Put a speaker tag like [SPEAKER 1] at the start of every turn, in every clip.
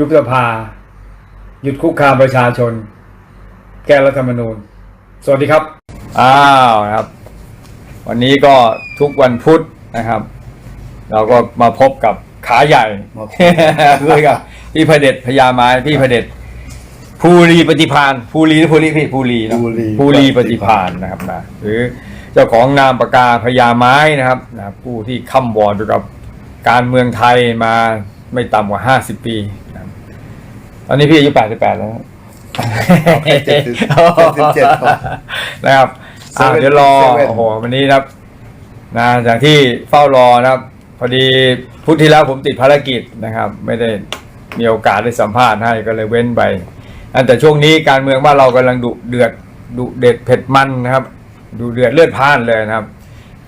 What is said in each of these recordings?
[SPEAKER 1] ยุบสภา หยุดคุกคามประชาชน แก้รัฐธรรมนูญ สวัสดีครับ อ้าวนะครับ วันนี้ก็ทุกวันพุธนะครับ เราก็มาพบกับขาใหญ่
[SPEAKER 2] มาพบ
[SPEAKER 1] คุยกับพี่พระเดชพญาไม้พี่พระเดชภูรีปฏิพานภูรีหรือภูรีพี่ภูรีเนอะ
[SPEAKER 2] ภูรี
[SPEAKER 1] ภูรีปฏิพานนะครับนะหรือเจ้าของนามปากกาพญาไม้นะครับนะผู้ที่ค้ำวอร์ดกับการเมืองไทยมาไม่ต่ำกว่าห้าสิบปีนะครับ ตอนนี้พี่อายุแปดสิบแปดแล้ว
[SPEAKER 2] เจ็ดสิบเจ็ดสิบเจ็ดพอ
[SPEAKER 1] นะครับอ่า
[SPEAKER 2] Seven
[SPEAKER 1] เดี๋ยวรอ
[SPEAKER 2] seven
[SPEAKER 1] โอ้โหวันนี้นะครับนะจากที่เฝ้ารอนะครับ พอดีพุธที่แล้วผมติดภารกิจนะครับ ไม่ได้มีโอกาสได้สัมภาษณ์ให้ก็เลยเว้นไปอันแต่ช่วงนี้การเมืองบ้านเรากำลังดุเดือดดุเด็ดเผ็ดมันนะครับดุเดือดเลือดพล่านเลยนะครับ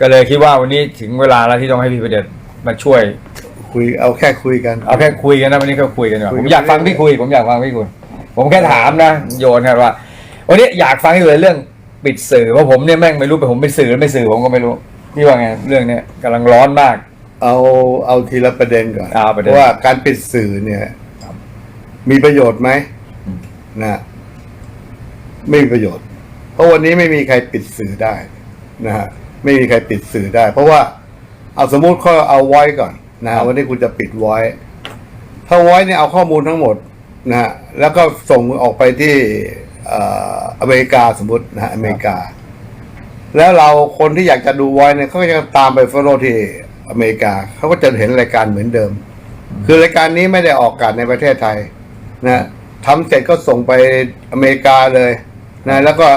[SPEAKER 1] ก็เลยคิดว่าวันนี้ถึงเวลาแล้วที่ต้องให้พี่ประเดชมาช่วย
[SPEAKER 2] คุยเอาแค่คุยกัน
[SPEAKER 1] เอาแค่คุยกันนะวันนี้ก็คุยกันดีกว่า
[SPEAKER 2] คุย
[SPEAKER 1] ผ
[SPEAKER 2] กัน
[SPEAKER 1] มอยากฟัง
[SPEAKER 2] เรื่อยๆ
[SPEAKER 1] พี่คุย ผมอยากฟังพี่คุย ผมแค่ถามนะ โยนครับว่า วันนี้อยากฟังที่เลยเรื่องปิดสื่อเพราะผมเนี่ยแม่งไม่รู้ไปผมเป็นสื่อหรือไม่สื่อผมก็ไม่รู้พี่ว่าไงเรื่องเนี้ยกำลังร้อนมาก
[SPEAKER 2] เอาเอาทีละประเด็นก่อน
[SPEAKER 1] เอาประเด็น
[SPEAKER 2] ว่าการปิดสื่อเนี่ยมีประโยชน์ไหม
[SPEAKER 1] อืม
[SPEAKER 2] นะไม่มีประโยชน์ เพราะวันนี้ไม่มีใครปิดสื่อได้นะฮะไม่มีใครปิดสื่อได้ เพราะว่าเอาสมมุติเขาเอาไว้ก่อน นะฮะวันนี้คุณจะปิดไว้ ถ้าไว้เนี่ยเอาข้อมูลทั้งหมดนะฮะแล้วก็ส่งออกไปที่เอ่ออเมริกาสมมตินะฮะอเมริกา แล้วเราคนที่อยากจะดูไว้เนี่ยเขาก็จะตามไปฟอลโล่ที่อเมริกาเขาก็จะเห็นรายการเหมือนเดิม คือรายการนี้ไม่ได้ออกอากาศในประเทศไทยนะทำเสร็จก็ส่งไปอเมริกาเลยนะแล้วก็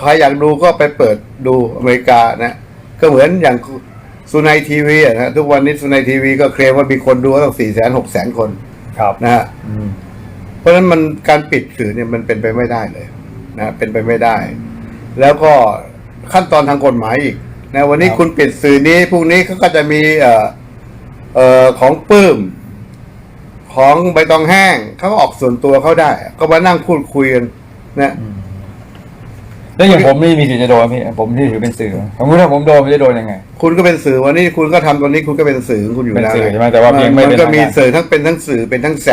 [SPEAKER 2] ใครอยากดูก็ไปเปิดดูอเมริกานะ ก็เหมือนอย่าง สุนัยทีวีอะนะทุกวันนี้สุนัยทีวีก็เคลมว่ามีคนดูตั้งสี่แสนหกแสนคน
[SPEAKER 1] ครับ
[SPEAKER 2] นะฮะเพราะฉะนั้นมันการปิดสื่อเนี่ยมันเป็นไปไม่ได้เลยนะเป็นไปไม่ได้ แล้วก็ขั้นตอนทางกฎหมายอีกนะวันนี้
[SPEAKER 1] ครับ
[SPEAKER 2] คุณปิดสื่อนี้พรุ่งนี้เขาก็จะมีเอ่อเอ่อของปื้ม ของใบตองแห้งเขาก็ออกส่วนตัวเขาได้ ก็มานั่งพูดคุยกันนะ
[SPEAKER 1] แล้วอย่างผมนี่มีสิทธิ์จะโดนไหมพี่ผมที่ถือเป็นสื่อผมรู้ถ้าผมโดนผมจะโดนยังไง
[SPEAKER 2] คุณก็เป็นสื่อวันนี้คุณก็ทำตอนนี้คุณก็เป็นสื่อของคุณอยู่
[SPEAKER 1] เป็น
[SPEAKER 2] แล้ว
[SPEAKER 1] สื่อใช่ไหมแต่ว่าเพียงไม่
[SPEAKER 2] มั
[SPEAKER 1] เป็น
[SPEAKER 2] ก็มี
[SPEAKER 1] ทางการ
[SPEAKER 2] สื่อทั้งเป็นทั้งสื่อเป็นทั้งแส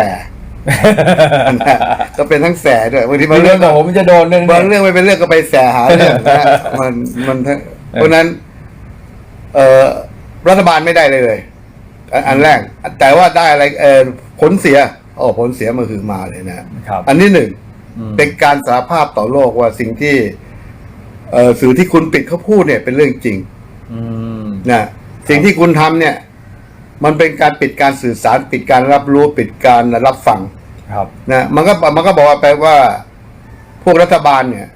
[SPEAKER 2] นะก็เป็นทั้งแสด้วยบางทีบา
[SPEAKER 1] มี
[SPEAKER 2] ง
[SPEAKER 1] เรื่
[SPEAKER 2] เรื่
[SPEAKER 1] อ
[SPEAKER 2] องง
[SPEAKER 1] ข
[SPEAKER 2] ก็
[SPEAKER 1] องผมจะโดนเรื่อง
[SPEAKER 2] บาง
[SPEAKER 1] นี้
[SPEAKER 2] เรื่องไม่เป็นเรื่องก็ไปแสหาเรื่องนะมันมันทั้งเพราะฉะนั้น เอ่อรัฐบาลไม่ได้เลยอันอันแรก แต่ว่าได้อะไรเออผลเสียโอ้ผลเสียมันคือมาเลยนะ ครับ อันที่หนึ่ง
[SPEAKER 1] อืม
[SPEAKER 2] เป็นการสารภาพต่อโลกว่าสิ่งที่เอ่อ สื่อที่คุณปิดเขาพูดเนี่ยเป็นเรื่องจริง
[SPEAKER 1] อืม
[SPEAKER 2] นะสิ่งที่คุณทำเนี่ย มันเป็นการปิดการสื่อสาร ปิดการรับรู้ปิดการรับฟัง
[SPEAKER 1] ครับ
[SPEAKER 2] นะมันก็มันก็บอกว่าแปลว่า พวกรัฐบาลเนี่ย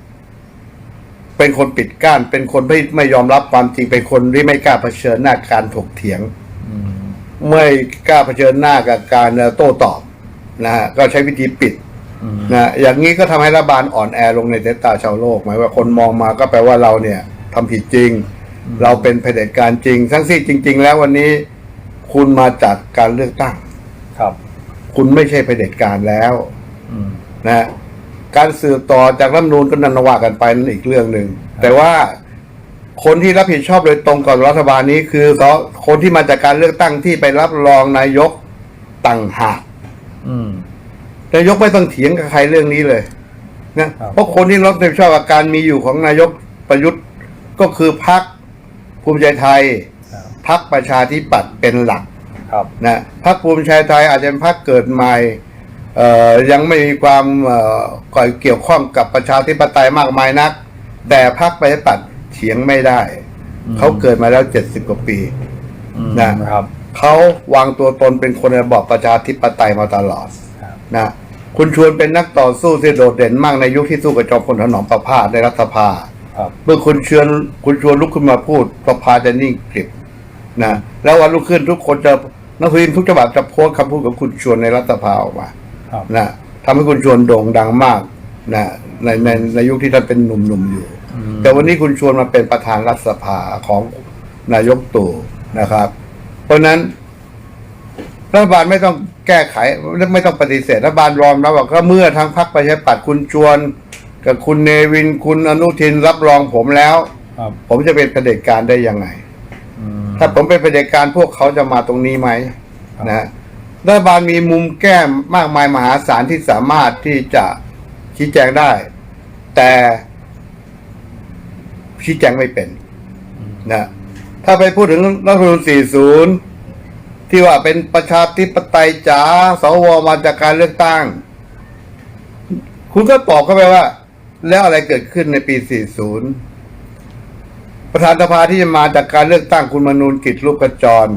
[SPEAKER 2] เป็นคนปิดกั้นเป็นคนไม่ไม่ยอมรับความจริงเป็นคนที่ไม่กล้าเผชิญหน้าการถกเถียง
[SPEAKER 1] อืม
[SPEAKER 2] ไม่กล้าเผชิญหน้ากับการเอ่อโต้ตอบนะฮะก็ใช้วิธีปิด
[SPEAKER 1] อืม
[SPEAKER 2] นะอย่างนี้ก็ทำให้รัฐบาลอ่อนแอลงในสายตาชาวโลกหมายว่าคนมองมาก็แปลว่าเราเนี่ยทำผิดจริง เราเป็นเผด็จการจริง ทั้งสิ้นจริง ๆ แล้ววันนี้คุณมาจากการเลือกตั้ง
[SPEAKER 1] ครับ
[SPEAKER 2] คุณไม่ใช่เผด็จการแล้ว
[SPEAKER 1] อืม
[SPEAKER 2] นะฮะการสืบต่อจากรัฐธรรมนูนก็นันว่ากันไปนั่นอีกเรื่องหนึ่งแต่ว่าคนที่รับผิดชอบโดยตรงกับรัฐบาลนี้คือสคนที่มาจากการเลือกตั้งที่ไปรับรองนายกต่างหาก
[SPEAKER 1] อืม
[SPEAKER 2] นายกไม่ต้องเถียงกับใครเรื่องนี้เลยนะครับเพราะคนที่รับผิดชอบกับการมีอยู่ของนายกประยุทธ์ก็คือพรรคภูมิใจไทย
[SPEAKER 1] ครับ
[SPEAKER 2] พรรคประชาธิปัตย์เป็นหลัก
[SPEAKER 1] ครับ
[SPEAKER 2] นะพรรคภูมิใจไทยอาจจะเป็นพรรคเกิดใหม่เอ่อยังไม่มีความเอ่อก่อยเกี่ยวข้องกับประชาธิปไตยมากมายนัก แต่พรรคประชาธิปัตย์เถียงไม่ได้
[SPEAKER 1] อืม
[SPEAKER 2] เขาเกิดมาแล้วเจ็ดสิบกว่าปี
[SPEAKER 1] อืม
[SPEAKER 2] นะ
[SPEAKER 1] ครับ
[SPEAKER 2] เขาวางตัวตนเป็นคนในระบอบประชาธิปไตยมาตลอด
[SPEAKER 1] ครับ
[SPEAKER 2] นะคุณชวนเป็นนักต่อสู้ที่โดดเด่นมากในยุคที่สู้กับจอมพลถนอมประพาสในรัฐสภา
[SPEAKER 1] ครับ
[SPEAKER 2] เมื่อคุณเชิญคุณชวนลุกขึ้นมาพูดสภาจะนิ่งกริบนะแล้ววันลุกขึ้นทุกคนจะนักพิมพ์ทุกฉบับจะโพสต์คำพูดของคุณชวนในรัฐสภาออกมา
[SPEAKER 1] ครับ
[SPEAKER 2] นะทำให้คุณชวนโด่งดังมากนะในในในยุคที่ท่านเป็นหนุ่มๆอยู่
[SPEAKER 1] อืม
[SPEAKER 2] แต่วันนี้คุณชวนมาเป็นประธานรัฐสภาของนายกตู่นะครับ เพราะฉะนั้นรัฐบาลไม่ต้อง แก้ไขไม่ต้องปฏิเสธรัฐบาลรอมรับว่าก็เมื่อทางพรรคประชาธิปัตย์คุณชวน กับคุณเนวินคุณอนุทินรับรองผมแล้ว
[SPEAKER 1] ครับ
[SPEAKER 2] ผมจะเป็นเผด็จการได้ยังไง
[SPEAKER 1] อืม
[SPEAKER 2] ถ้าผมเป็นเผด็จการพวกเขาจะมาตรงนี้ไหมนะรัฐบาลมีมุมแก้มมากมายมหาศาลที่สามารถที่จะชี้แจงได้ แต่ชี้แจงไม่เป็นนะถ้าไปพูดถึงรัฐธรรมนูญ40 ที่ว่าเป็นประชาธิปไตยจ๋าสวมาจากการเลือกตั้ง คุณก็ตอบเข้าไปว่า แล้วอะไรเกิดขึ้นในปี 40 ประธานสภาที่จะมาจากการเลือกตั้งคุณมนูนกิจลูกกระจร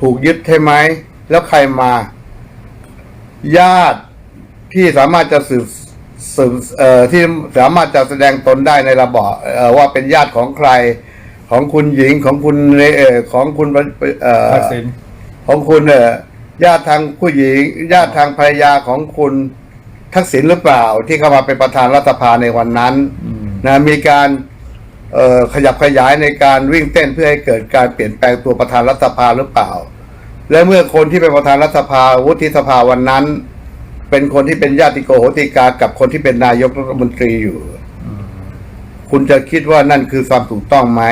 [SPEAKER 2] ถูกยึดใช่ไหม แล้วใครมา ญาติที่สามารถจะสืบสืบเอ่อที่สามารถจะแสดงตนได้ในระบอบเอ่อว่าเป็นญาติของใครของคุณหญิงของคุณเอ่อของคุณเอ่อ
[SPEAKER 1] ทักษิณ
[SPEAKER 2] ของคุณเอ่อญาติทางผู้หญิง ญาติทางภรรยาของคุณทักษิณหรือเปล่า ที่เข้ามาเป็นประธานรัฐสภาในวันนั้น
[SPEAKER 1] อืม
[SPEAKER 2] นะมีการเอ่อขยับขยายในการวิ่งเต้นเพื่อให้เกิดการเปลี่ยนแปลงตัวประธานรัฐสภาหรือเปล่า และเมื่อคนที่เป็นประธานรัฐสภาวุฒิสภาวันนั้น เป็นคนที่เป็นญาติโกโหติกากับคนที่เป็นนายกรัฐมนตรีอยู่ คุณจะคิดว่านั่นคือความถูกต้องไหม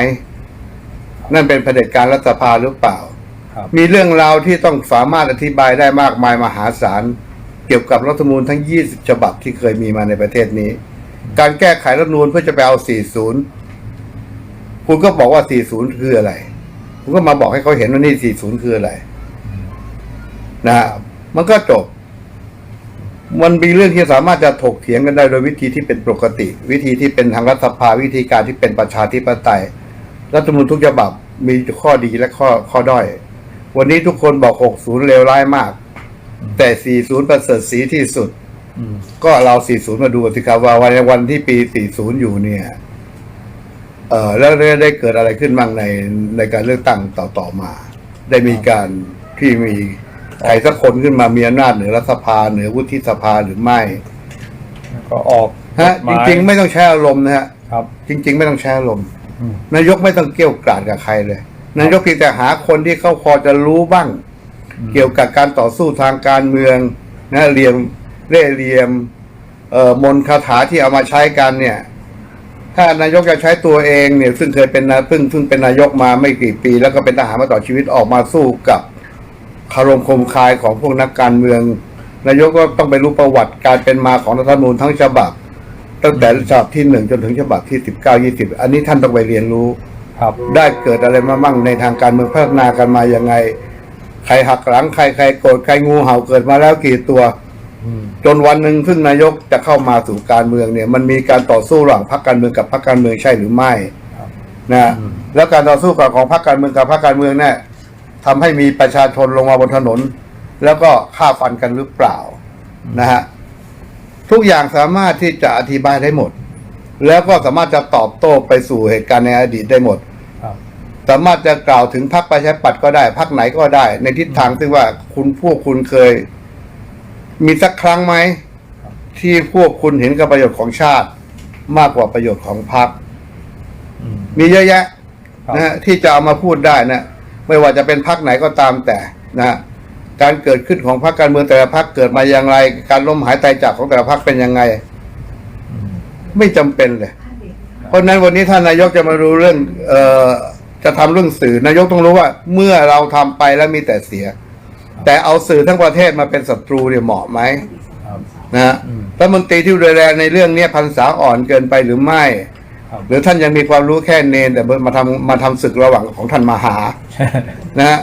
[SPEAKER 2] นั่นเป็นเผด็จการรัฐสภาหรือเปล่า
[SPEAKER 1] ครับ
[SPEAKER 2] มีเรื่องราวที่ต้องสามารถอธิบายได้มากมายมหาศาล เกี่ยวกับรัฐธรรมนูญทั้ง 20 ฉบับที่เคยมีมาในประเทศนี้ การแก้ไขรัฐธรรมนูญเพื่อจะไปเอา 40 คุณก็บอกว่า 40 คืออะไร คุณก็มาบอกให้เขาเห็นว่านี่ 40 คืออะไร นะฮะมันก็จบ มันมีเรื่องที่สามารถจะถกเถียงกันได้โดยวิธีที่เป็นปกติ วิธีที่เป็นทางรัฐสภาวิธีการที่เป็นประชาธิปไตย รัฐธรรมนูญทุกฉบับมีข้อดีและข้อข้อด้อย วันนี้ทุกคนบอก 60 เลวร้ายมาก แต่ 40 ประเสริฐสีที่สุด
[SPEAKER 1] อืม
[SPEAKER 2] ก็เรา 40 มาดูสิครับว่าวันวันที่ปี 40 อยู่เนี่ย เออแล้วได้ได้เกิดอะไรขึ้นบ้างในในการเลือกตั้งต่อต่อมา ได้มีการที่มีใครสักคนขึ้นมามีอำนาจเหนือรัฐสภาเหนือวุฒิสภาหรือไม่
[SPEAKER 1] แล้วก็ออก
[SPEAKER 2] ฮะ
[SPEAKER 1] กฎห
[SPEAKER 2] จ
[SPEAKER 1] มาย
[SPEAKER 2] ริง ๆ ไม่ต้องใช้อารมณ์นะฮะ
[SPEAKER 1] ครับ
[SPEAKER 2] จริง ๆ ไม่ต้องใช้อารมณ์
[SPEAKER 1] อืม
[SPEAKER 2] นายกไม่ต้องเกี่ยวกราดกับใครเลย นายกเพียงแต่หาคนที่เขาพอจะรู้บ้าง เกี่ยวกับการต่อสู้ทางการเมืองนะเรียมเร่เหรียมเอ่อมนต์คาถาที่เอามาใช้กันเนี่ย ถ้านายกจะใช้ตัวเองเนี่ย ซึ่งเคยเป็นนาเพิ่งเพิ่งเป็นนายกมาไม่กี่ปี แล้วก็เป็นทหารมาต่อชีวิตออกมาสู้กับคารมคมคายของพวกนักการเมือง นายกก็ต้องไปรู้ประวัติการเป็นมาของรัฐธรรมนูญทั้งฉบับ ตั้งแต่ฉบับที่หนึ่งจนถึงฉบับที่สิบเก้ายี่สิบอันนี้ท่านต้องไปเรียนรู้
[SPEAKER 1] ครับ
[SPEAKER 2] ได้เกิดอะไรมามั่งในทางการเมืองพัฒนากันมายังไง ใครหักหลังใครใครโกรธใครงูเห่าเกิดมาแล้วกี่ตัว
[SPEAKER 1] อืม
[SPEAKER 2] จนวันหนึ่งซึ่งนายกจะเข้ามาสู่การเมืองเนี่ย มันมีการต่อสู้ระหว่างพรรคการเมืองกับพรรคการเมืองใช่หรือไม่
[SPEAKER 1] ครับ
[SPEAKER 2] นะแล้วการต่อสู้กับของพรรคการเมืองกับพรรคการเมืองเนี่ยทำให้มีประชาชนลงมาบนถนน แล้วก็ฆ่าฟันกันหรือเปล่านะฮะทุกอย่างสามารถที่จะอธิบายได้หมด แล้วก็สามารถจะตอบโต้ไปสู่เหตุการณ์ในอดีตได้หมด
[SPEAKER 1] ครับ
[SPEAKER 2] สามารถจะกล่าวถึงพรรคประชาธิปัตย์ก็ได้พรรคไหนก็ได้ ในทิศทางซึ่งว่าคุณพวกคุณเคย มีสักครั้งไหม ที่พวกคุณเห็นกับประโยชน์ของชาติ มากกว่าประโยชน์ของพรรค
[SPEAKER 1] อืม
[SPEAKER 2] มีเยอะแยะ
[SPEAKER 1] ครับ
[SPEAKER 2] นะฮะที่จะเอามาพูดได้นะไม่ว่าจะเป็นพรรคไหนก็ตามแต่นะฮะการเกิดขึ้นของพรรคการเมืองแต่ละพรรคเกิดมาอย่างไร การล้มหายตายจากของแต่ละพรรคเป็นยังไง
[SPEAKER 1] อืม
[SPEAKER 2] ไม่จำเป็นเลย เพราะฉะนั้นวันนี้ท่านนายกจะมารู้เรื่อง เอ่อ จะทำเรื่องสื่อนายกต้องรู้ว่า เมื่อเราทำไปแล้วมีแต่เสีย แต่เอาสื่อทั้งประเทศมาเป็นศัตรูเนี่ยเหมาะไหม
[SPEAKER 1] ครับ
[SPEAKER 2] นะฮะ
[SPEAKER 1] อืม
[SPEAKER 2] รัฐมนตรีที่ดูแลในเรื่องเนี้ยพันษาอ่อนเกินไปหรือไม่
[SPEAKER 1] ครับ
[SPEAKER 2] หรือท่านยังมีความรู้แค่เนน แต่มาทำมาทำศึกระหว่างของท่านมหา นะฮะ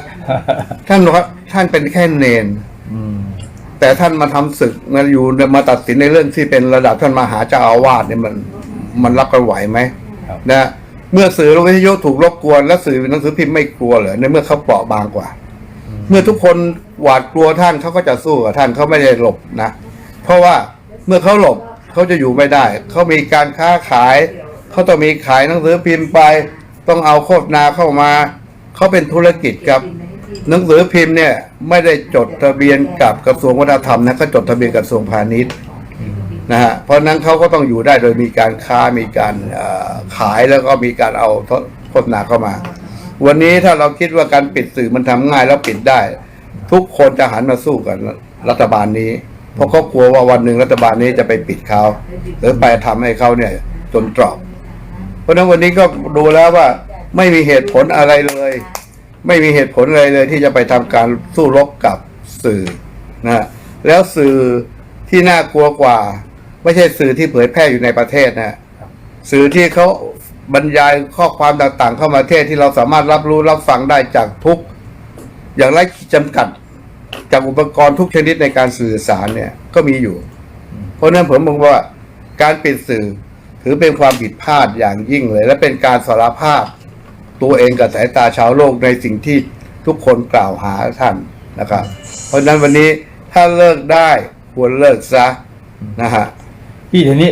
[SPEAKER 2] ท่านบอกว่าท่านเป็นแค่เนน
[SPEAKER 1] อืม
[SPEAKER 2] แต่ท่านมาทำศึกมาอยู่มาตัดสินในเรื่องที่เป็นระดับท่านมหาเจ้าอาวาสเนี่ยมันมันรับกันไหวไหม
[SPEAKER 1] ครับ
[SPEAKER 2] นะ เมื่อสื่อวิทยุถูกรบกวน และสื่อหนังสือพิมพ์ไม่กลัวเหรอในเมื่อเขาเปราะบางกว่า เมื่อทุกคนหวาดกลัวท่านเขาก็จะสู้กับท่านเขาไม่ได้หลบนะ เพราะว่าเมื่อเขาหลบเขาจะอยู่ไม่ได้ เขามีการค้าขายเขาต้องมีขายหนังสือพิมพ์ไป ต้องเอาโฆษณาเข้ามาเขาเป็นธุรกิจครับหนังสือพิมพ์เนี่ยไม่ได้จดทะเบียนกับกระทรวงวัฒนธรรมนะเขาจดทะเบียนกับกระทรวงพาณิชย์ นะฮะเพราะนั้นเขาก็ต้องอยู่ได้โดยมีการค้ามีการขายแล้วก็มีการเอาโฆษณาเข้ามา วันนี้ถ้าเราคิดว่าการปิดสื่อมันทำง่ายแล้วปิดได้ ทุกคนจะหันมาสู้กับรัฐบาลนี้ เพราะเขากลัวว่าวันหนึ่งรัฐบาลนี้จะไปปิดเขาหรือไปทำให้เขาเนี่ยจนตรอก เพราะฉะนั้นวันนี้ก็ดูแล้วว่าไม่มีเหตุผลอะไรเลย ไม่มีเหตุผลอะไรเลยที่จะไปทำการสู้รบกับสื่อนะฮะแล้วสื่อที่น่ากลัวกว่า ไม่ใช่สื่อที่เผยแพร่อยู่ในประเทศนะฮะสื่อที่เขาบรรยายข้อความต่างๆ เข้ามาเทศที่เราสามารถรับรู้รับฟังได้จากทุกอย่างไร้ขีดจำกัดจากอุปกรณ์ทุกชนิดในการสื่อสารเนี่ยก็มีอยู่ เพราะนั้นผมมองว่าการปิดสื่อถือเป็นความผิดพลาดอย่างยิ่งเลย และเป็นการสารภาพตัวเองกับสายตาชาวโลกในสิ่งที่ทุกคนกล่าวหาท่านนะครับ เพราะฉะนั้นวันนี้ถ้าเลิกได้ควรเลิกซะนะฮะ
[SPEAKER 1] พี่ทีนี้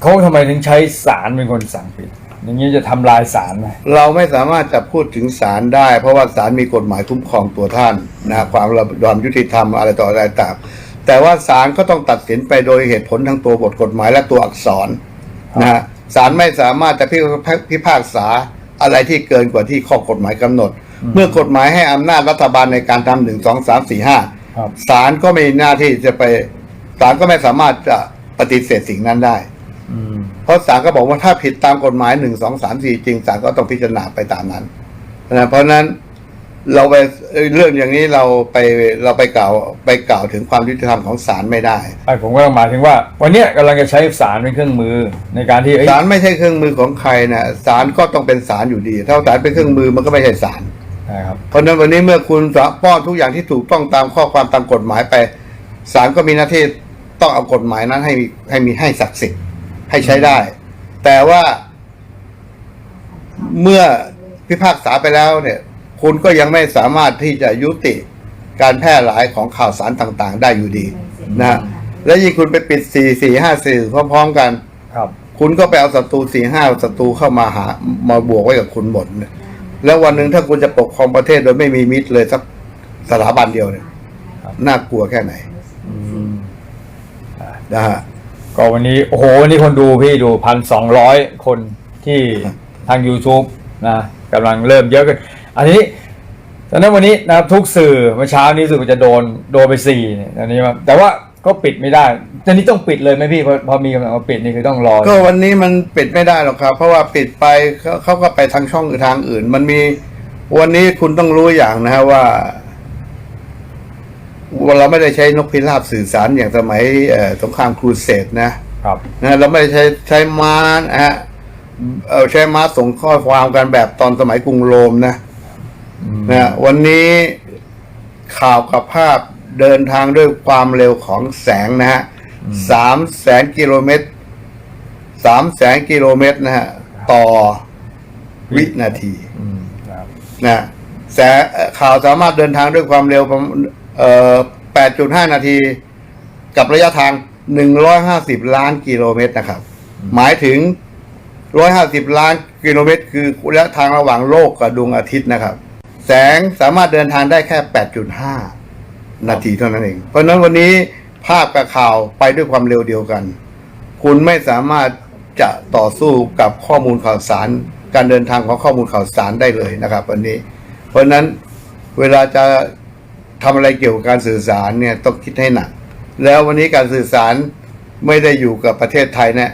[SPEAKER 1] เขาทำไมถึงใช้ศาลเป็นคนสั่งปิด อย่างนี้จะทำลายศาลไหม
[SPEAKER 2] เราไม่สามารถจะพูดถึงศาลได้ เพราะว่าศาลมีกฎหมายคุ้มครองตัวท่านนะความระบอบยุติธรรมอะไรต่ออะไรต่างแต่ว่าศาลก็ต้องตัดสินไปโดยเหตุผลทางตัวบทกฎหมายและตัวอักษรนะฮะศาลไม่สามารถจะพิพิพากษาอะไรที่เกินกว่าที่ข้อกฎหมายกำหนด เมื่อกฎหมายให้อำนาจรัฐบาลในการทำหนึ่งสองสามสี่ห้า
[SPEAKER 1] ครับ
[SPEAKER 2] ศาลก็ไม่มีหน้าที่จะไปศาลก็ไม่สามารถจะ ปฏิเสธสิ่งนั้นได้
[SPEAKER 1] อืม
[SPEAKER 2] เพราะศาลก็บอกว่าถ้าผิดตามกฎหมายหนึ่งสองสามสี่จริงศาลก็ต้องพิจารณาไปตามนั้นนะเพราะฉะนั้นเราไปเอ่อเรื่องอย่างนี้เราไปเราไปกล่าวไปกล่าวถึงความยุติธรรมของศาลไม่ได้
[SPEAKER 1] ไอ้ผมก็หมายถึงว่า วันเนี้ยกำลังจะใช้ศาลเป็นเครื่องมือในการที่เอ้ย
[SPEAKER 2] ศาลไม่ใช่เครื่องมือของใครนะศาลก็ต้องเป็นศาลอยู่ดีถ้าศาลเป็นเครื่องมือมันก็ไม่ใช่ศาล
[SPEAKER 1] นะครับ
[SPEAKER 2] เพราะฉะนั้นวันนี้เมื่อคุณป้อนทุกอย่างที่ถูกต้องตามข้อความตามกฎหมายไปศาลก็มีหน้าที่ ต้องเอากฎหมายนั้นให้มีให้มีให้ศักดิ์สิทธิ์ให้ใช้ได้ แต่ว่าเมื่อพิพากษาไปแล้วเนี่ย คุณก็ยังไม่สามารถที่จะยุติการแพร่หลายของข่าวสารต่าง ๆ ได้อยู่ดีนะฮะและยิ่งคุณไปปิดสี่สี่ห้าสื่อพร้อมๆกัน
[SPEAKER 1] ครับ
[SPEAKER 2] คุณก็ไปเอาศัตรูสี่ห้าศัตรูเข้ามาหามาบวกไว้กับคุณหมดเนี่ยแล้ววันหนึ่งถ้าคุณจะปกครองประเทศโดยไม่มีมิตรเลยสักสถาบันเดียวเนี่ย
[SPEAKER 1] ครับ
[SPEAKER 2] น่ากลัวแค่ไหน
[SPEAKER 1] อืม
[SPEAKER 2] นะฮะ
[SPEAKER 1] ก็วันนี้ โอ้โหวันนี้คนดูพี่ดูพันสองร้อยคนที่ทาง YouTube นะกำลังเริ่มเยอะขึ้น อันนี้ตอนนั้นวันนี้นะครับทุกสื่อเมื่อเช้านี้รู้สึกว่าจะโดนโดนไปสี่เนี่ยอันนี้ว่าแต่ว่าก็ปิดไม่ได้ตอนนี้ต้องปิดเลยไหมพี่พอพอมีกำลังมาปิดนี่คือต้องรอ
[SPEAKER 2] ก็วันนี้มันปิดไม่ได้หรอกครับ เพราะว่าปิดไปเขาเขาก็ไปทางช่องอื่นทางอื่น มันมีวันนี้คุณต้องรู้อย่างนะฮะว่าว่า เราไม่ได้ใช้นกพิราบสื่อสารอย่างสมัยเอ่อสงครามครูเสดนะ
[SPEAKER 1] ครับ
[SPEAKER 2] นะเราไม่ได้ใช้ใช้ม้านะฮะเอ่อใช้ม้าส่งข้อความกันแบบตอนสมัยกรุงโรมนะ
[SPEAKER 1] อืม
[SPEAKER 2] นะวันนี้ข่าวกับภาพเดินทางด้วยความเร็วของแสงนะฮะสามแสนกิโลเมตรสามแสนกิโลเมตรนะฮะต่อวินาที
[SPEAKER 1] อืมครับ
[SPEAKER 2] นะแสงเอ่อข่าวสามารถเดินทางด้วยความเร็ว ประมาณเอ่อ8.5 นาที กับระยะทาง 150 ล้านกิโลเมตรนะครับ หมายถึง 150 ล้านกิโลเมตร คือระยะทางระหว่างโลกกับดวงอาทิตย์นะครับ แสงสามารถเดินทางได้แค่ 8.5 นาทีเท่านั้นเอง เพราะฉะนั้นวันนี้ภาพกับข่าวไปด้วยความเร็วเดียวกัน คุณไม่สามารถจะต่อสู้กับข้อมูลข่าวสาร การเดินทางของข้อมูลข่าวสารได้เลยนะครับ วันนี้ เพราะฉะนั้นเวลาจะ ทำอะไรเกี่ยวกับการสื่อสารเนี่ยต้องคิดให้หนัก แล้ววันนี้การสื่อสารไม่ได้อยู่กับประเทศไทยนะ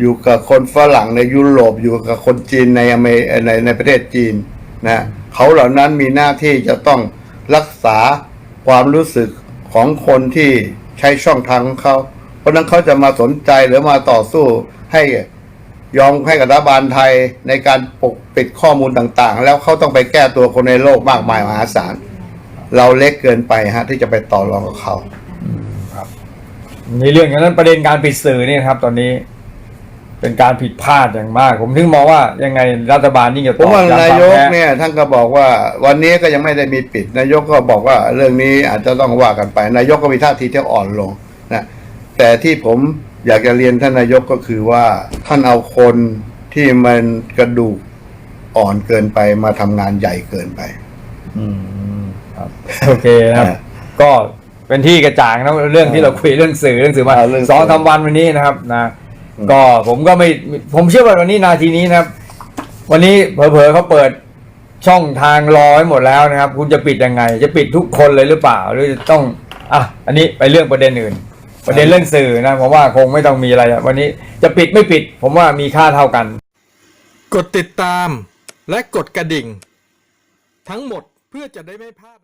[SPEAKER 2] อยู่กับคนฝรั่งในยุโรปอยู่กับคนจีนในอเมในในประเทศจีนนะเขาเหล่านั้นมีหน้าที่จะต้องรักษาความรู้สึกของคนที่ใช้ช่องทางของเขา เพราะฉะนั้นเขาจะมาสนใจหรือมาต่อสู้ให้ยอมให้กับรัฐบาลไทยในการปกปิดข้อมูลต่างๆ แล้วเขาต้องไปแก้ตัวคนในโลกมากมายมหาศาล เราเล็กเกินไปฮะ ที่จะไปต่อรองกับเขา
[SPEAKER 1] ครับมีเรื่องอย่างนั้นประเด็นการปิดสื่อนี่นะครับ ตอนนี้ เป็นการผิดพลาดอย่างมาก ผมถึงมองว่ายังไงรัฐบาลยิ่งจะ
[SPEAKER 2] ผมว่า
[SPEAKER 1] ตอกย้ำ
[SPEAKER 2] นายก
[SPEAKER 1] ควมแพ้
[SPEAKER 2] เนี่ยท่านก็บอกว่า วันนี้ก็ยังไม่ได้มีปิด นายกก็บอกว่าเรื่องนี้อาจจะต้องว่ากันไป นายกก็มีท่าทีที่อ่อนลงนะแต่ที่ผมอยากจะเรียนท่านนายกก็คือว่าท่านเอาคนที่มันกระดูกอ่อนเกินไปมาทำงานใหญ่เกินไป
[SPEAKER 1] อืม ครับโอเคนะครับ
[SPEAKER 2] อ่า
[SPEAKER 1] ก็เป็นที่กระจ่างนะเรื่องที่เราคุยเรื่องสื่อเรื่องสื่อมา
[SPEAKER 2] อ่าเรื่องสื่อ
[SPEAKER 1] สองสามวันวันนี้นะครับนะ
[SPEAKER 2] อืม
[SPEAKER 1] ก็ผมก็ไม่ผมเชื่อว่าวันนี้นาทีนี้นะครับ วันนี้เผลอๆเขาเปิดช่องทางรอไว้หมดแล้วนะครับ คุณจะปิดยังไง จะปิดทุกคนเลยหรือเปล่า หรือจะต้องอะอันนี้ไปเรื่องประเด็นอื่น ประเด็นเรื่องสื่อนะผมว่าคงไม่ต้องมีอะไรอะวันนี้จะปิดไม่ปิด ผมว่ามีค่าเท่ากัน
[SPEAKER 3] กดติดตามและกดกระดิ่ง ทั้งหมดเพื่อจะได้ไม่พลาด